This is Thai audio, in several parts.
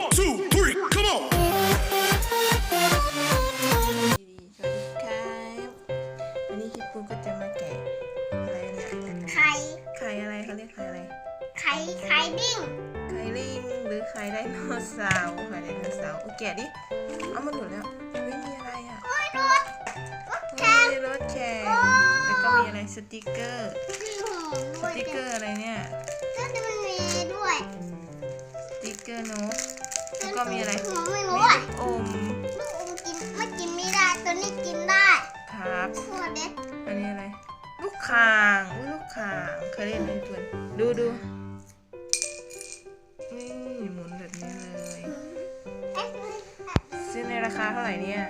One, two, three, come on. สวัสดีครับวันนี้คิดปูก็จะมาแกะอะไรเนี่ยไข่ไข่อะไรเขาเรียกไข่อะไรไข่ไข่บิ้งไข่ลิงหรือไข่ไดโนเสาร์ไข่ไดโนเสาร์โอ้แกะดิเอามันหลุดแล้วเฮ้ยมีอะไรอะโอ้ยรถรถเฮ้แข่ยงมีรถแข่งแล้วก็มีอะไรสติกเกอร์ที่หูสด้วยติกเกอร์อะไรเนี่ยก็จะมันมีด้วยสติกเกอร์นกแล้ว ก็มีอะไร หนูไม่มีรู้ลูอะกอม ลูกอมกินไม่กินไม่ได้ ตัวนี้กินได้ครับ ตัวเด็กอันนี้อะไร ลูกข่างอุ้ยลูกข่าง เคยเล่นไหมเพื่อนดูดูนี่หมุนแบบนี้เลยเอ๊ะซื้อในราคาเท่าไหร่เนี่ย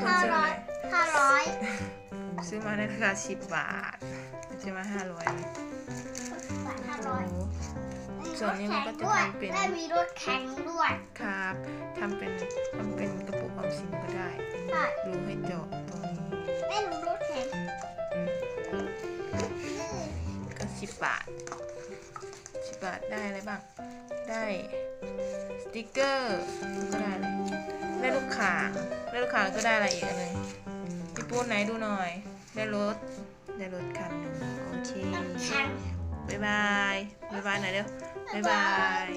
คุณห้าซื้อร้มาอยห้าร้อยซื้อมาในราคาสิบบาทซื้อมาห้าร้อยบาทห้าร้อย ส่วนนี้มันก็จะด้วยทำเป็นได้มีรถแข่งด้วยครับทำเป็นทำเป็นกระปุกออมสินก็ได้ใช่รูให้เจาะตรงนี้ได้มีรถแข่งก็สิบบาทสิบบาทได้อะไรบ้าง ได้สติกเกอร์ก็ได้อะไรได้ลูกข่างได้ลูกข่างก็ได้อะไรอีกอันหนึงพี่ปูนไหนดูหน่อย ได้รถได้รถคันหนึ่งโอเคแข่ง บ๊ายบายบ๊ายบายหน่อยเร็วบ๊ายบาย